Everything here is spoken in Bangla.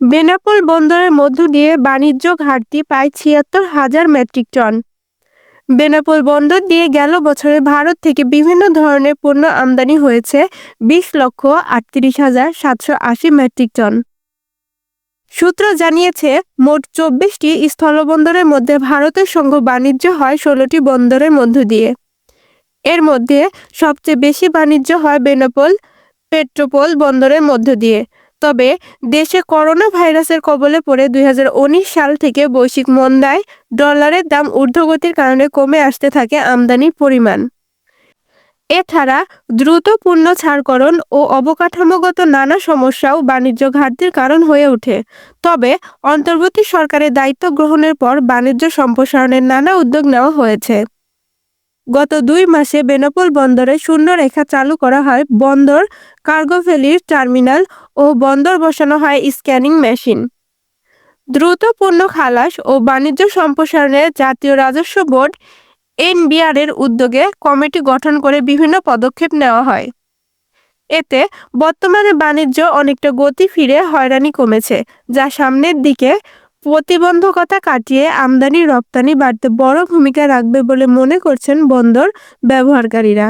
বেনাপোল বন্দরের মধ্য দিয়ে বাণিজ্য ঘাটতি প্রায় ছিয়াত্তর হাজার মেট্রিক টন। বেনাপোল বন্দর দিয়ে গেল বছরে ভারত থেকে বিভিন্ন ধরনের পণ্য আমদানি হয়েছে বিশ লক্ষ আটত্রিশ হাজার সাতশো আশি মেট্রিক টন। সূত্র জানিয়েছে, মোট চব্বিশটি স্থলবন্দরের মধ্যে ভারতের সঙ্গে বাণিজ্য হয় ষোলোটি বন্দরের মধ্য দিয়ে। এর মধ্যে সবচেয়ে বেশি বাণিজ্য হয় বেনাপোল পেট্রোপোল বন্দরের মধ্য দিয়ে। তবে দেশে করোনা ভাইরাসের কবলে পড়ে দু হাজার উনিশ সাল থেকে বৈশ্বিক মন্দায় ডলারের দাম ঊর্ধ্বগতির কারণে কমে আসতে থাকে আমদানির পরিমাণ। এছাড়া দ্রুত পণ্য ছাড়করণ ও অবকাঠামোগত নানা সমস্যাও বাণিজ্য ঘাটতির কারণ হয়ে ওঠে। তবে অন্তর্বর্তী সরকারের দায়িত্ব গ্রহণের পর বাণিজ্য সম্প্রসারণের নানা উদ্যোগ নেওয়া হয়েছে। গত দুই মাসে বেনাপোল বন্দরে শূন্য রেখা চালু করা হয় বন্দর, কার্গো ফেলির টার্মিনাল ও বন্দর বসানো হয় স্ক্যানিং মেশিন। দ্রুত পণ্য খালাস ও বাণিজ্য সম্প্রসারণে জাতীয় রাজস্ব বোর্ড এনবিআর এর উদ্যোগে কমিটি গঠন করে বিভিন্ন পদক্ষেপ নেওয়া হয়। এতে বর্তমানে বাণিজ্য অনেকটা গতি ফিরে হয়রানি কমেছে, যা সামনের দিকে প্রতিবন্ধকতা কাটিয়ে আমদানি রপ্তানি বাড়তে বড় ভূমিকা রাখবে বলে মনে করছেন বন্দর ব্যবহারকারীরা।